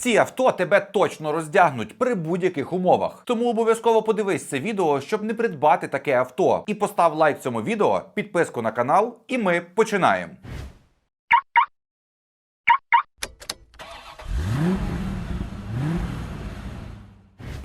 Ці авто тебе точно роздягнуть при будь-яких умовах. Тому обов'язково подивись це відео, щоб не придбати таке авто. І постав лайк цьому відео, підписку на канал, і ми починаємо.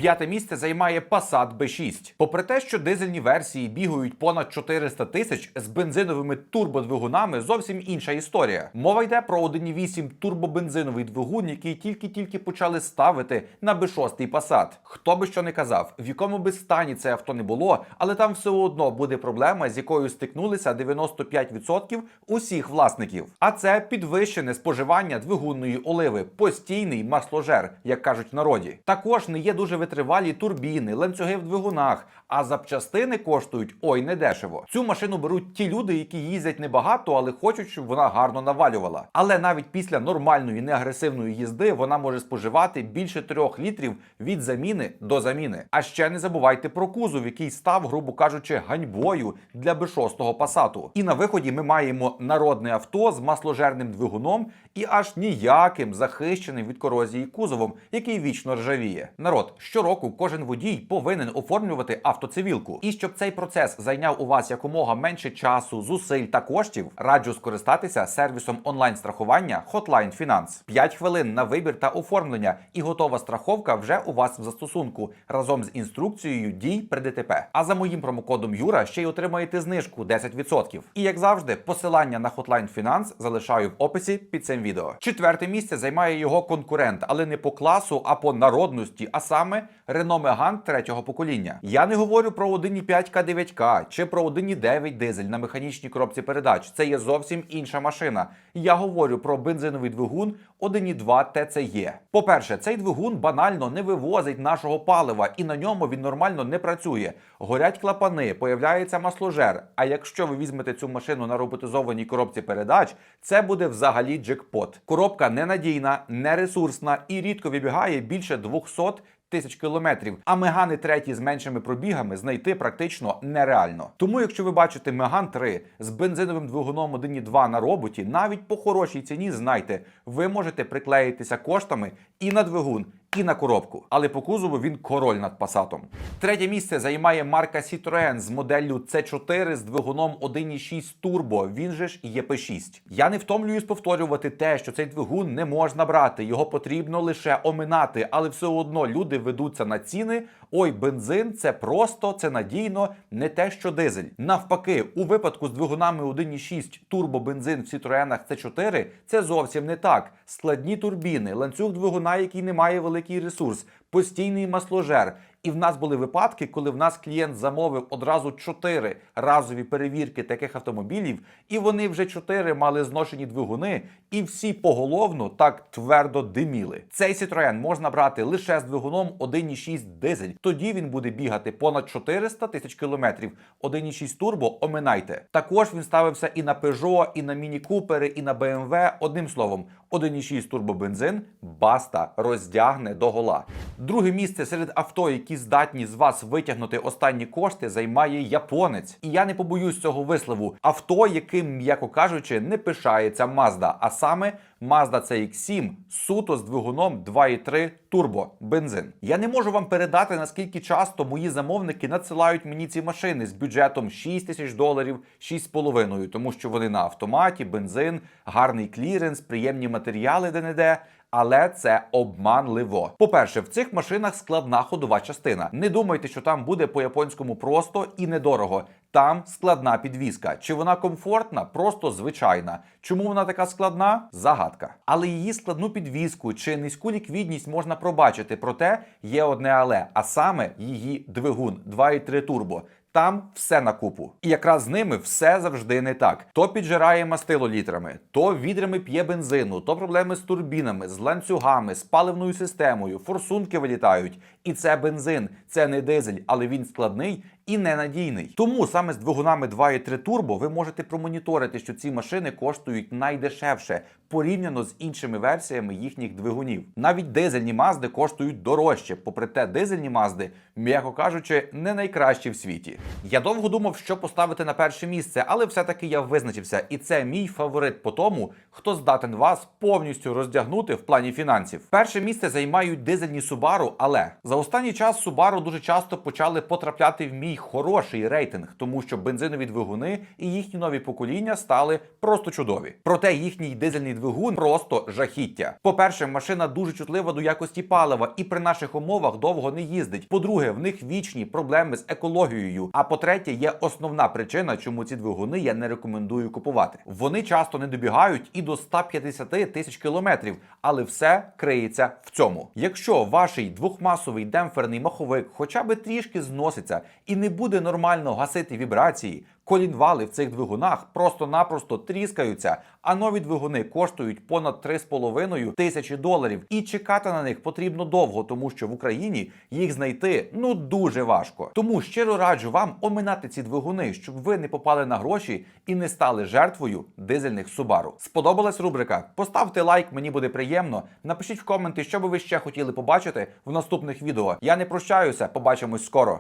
П'яте місце займає Passat B6. Попри те, що дизельні версії бігають понад 400 тисяч з бензиновими турбодвигунами, зовсім інша історія. Мова йде про 1.8 турбобензиновий двигун, який тільки-тільки почали ставити на B6 Passat. Хто би що не казав, в якому би стані це авто не було, але там все одно буде проблема, з якою стикнулися 95% усіх власників. А це підвищене споживання двигунної оливи, постійний масложер, як кажуть в народі. Також не є дуже витривалі турбіни, ланцюги в двигунах, а запчастини коштують ой недешево. Цю машину беруть ті люди, які їздять небагато, але хочуть, щоб вона гарно навалювала. Але навіть після нормальної неагресивної їзди вона може споживати більше 3 літрів від заміни до заміни. А ще не забувайте про кузов, який став, грубо кажучи, ганьбою для B6 пасату. І на виході ми маємо народне авто з масложерним двигуном і аж ніяким захищеним від корозії кузовом, який вічно ржавіє. Народ, щороку кожен водій повинен оформлювати автоцивілку. І щоб цей процес зайняв у вас якомога менше часу, зусиль та коштів, раджу скористатися сервісом онлайн-страхування Hotline Finance. 5 хвилин на вибір та оформлення, і готова страховка вже у вас в застосунку разом з інструкцією дій при ДТП. А за моїм промокодом Юра ще й отримаєте знижку 10%. І як завжди, посилання на Hotline Finance залишаю в описі під цим відео. Четверте місце займає його конкурент, але не по класу, а по народності, а саме Renault Megane третього покоління. Я не говорю про 1.5 К9К чи про 1.9 дизель на механічній коробці передач. Це є зовсім інша машина. Я говорю про бензиновий двигун 1.2 TCE. По-перше, цей двигун банально не вивозить нашого палива, і на ньому він нормально не працює. Горять клапани, появляється масложер. А якщо ви візьмете цю машину на роботизованій коробці передач, це буде взагалі джекпот. Коробка ненадійна, нересурсна і рідко вибігає більше 200 тисяч кілометрів, а мегани треті з меншими пробігами знайти практично нереально. Тому, якщо ви бачите Меган 3 з бензиновим двигуном 1.2 на роботі, навіть по хорошій ціні знайте, ви можете приклеїтися коштами і на двигун. І на коробку, але по кузову він король над пасатом. Третє місце займає марка Citroën з моделлю C4 з двигуном 1.6 Turbo, він же ж ЄП6. Я не втомлююсь повторювати те, що цей двигун не можна брати, його потрібно лише оминати, але все одно люди ведуться на ціни. Ой, бензин це просто, це надійно, не те, що дизель. Навпаки, у випадку з двигунами 1.6 турбобензин в Citroenах C4 це зовсім не так. Складні турбіни, ланцюг двигуна, який не має великий ресурс, постійний масложер. І в нас були випадки, коли в нас клієнт замовив одразу чотири разові перевірки таких автомобілів, і вони вже чотири мали зношені двигуни, і всі поголовно так твердо диміли. Цей Citroen можна брати лише з двигуном 1.6 дизель. Тоді він буде бігати понад 400 тисяч кілометрів. 1.6 турбо оминайте. Також він ставився і на Peugeot, і на Міні Купери, і на BMW. Одним словом, 1.6 турбобензин баста роздягне до гола. Друге місце серед авто, які здатні з вас витягнути останні кошти, займає японець. І я не побоюсь цього вислову. Авто, яким, м'яко кажучи, не пишається Mazda, а саме Mazda CX-7 суто з двигуном 2.3 турбо бензин. Я не можу вам передати наскільки часто мої замовники надсилають мені ці машини з бюджетом 6 тисяч доларів, 6,5, тому що вони на автоматі, бензин, гарний кліренс, приємні матеріали де-не-де. Але це обманливо. По-перше, в цих машинах складна ходова частина. Не думайте, що там буде по-японському просто і недорого. Там складна підвізка. Чи вона комфортна? Просто звичайна. Чому вона така складна? Загадка. Але її складну підвізку чи низьку ліквідність можна пробачити. Проте є одне але, а саме її двигун 2.3 турбо. Там все на купу. І якраз з ними все завжди не так. То піджирає мастило літрами, то відрами п'є бензину, то проблеми з турбінами, з ланцюгами, з паливною системою, форсунки вилітають. І це бензин, це не дизель, але він складний і ненадійний. Тому саме з двигунами 2.3 турбо ви можете промоніторити, що ці машини коштують найдешевше порівняно з іншими версіями їхніх двигунів. Навіть дизельні мазди коштують дорожче, попри те, дизельні мазди, м'яко кажучи, не найкращі в світі. Я довго думав, що поставити на перше місце, але все-таки я визначився, і це мій фаворит по тому, хто здатен вас повністю роздягнути в плані фінансів. Перше місце займають дизельні Subaru, але за останній час Subaru дуже часто почали потрапляти в мій хороший рейтинг, тому що бензинові двигуни і їхні нові покоління стали просто чудові. Проте їхній дизельний двигун просто жахіття. По-перше, машина дуже чутлива до якості палива і при наших умовах довго не їздить. По-друге, в них вічні проблеми з екологією. А по-третє, є основна причина, чому ці двигуни я не рекомендую купувати. Вони часто не добігають і до 150 тисяч кілометрів, але все криється в цьому. Якщо ваш двохмасовий демпферний маховик хоча б трішки зноситься і не буде нормально гасити вібрації. Колінвали в цих двигунах просто-напросто тріскаються, а нові двигуни коштують понад 3,5 тисячі доларів. І чекати на них потрібно довго, тому що в Україні їх знайти ну дуже важко. Тому щиро раджу вам оминати ці двигуни, щоб ви не попали на гроші і не стали жертвою дизельних Subaru. Сподобалась рубрика? Поставте лайк, мені буде приємно. Напишіть в коменти, що би ви ще хотіли побачити в наступних відео. Я не прощаюся, побачимось скоро.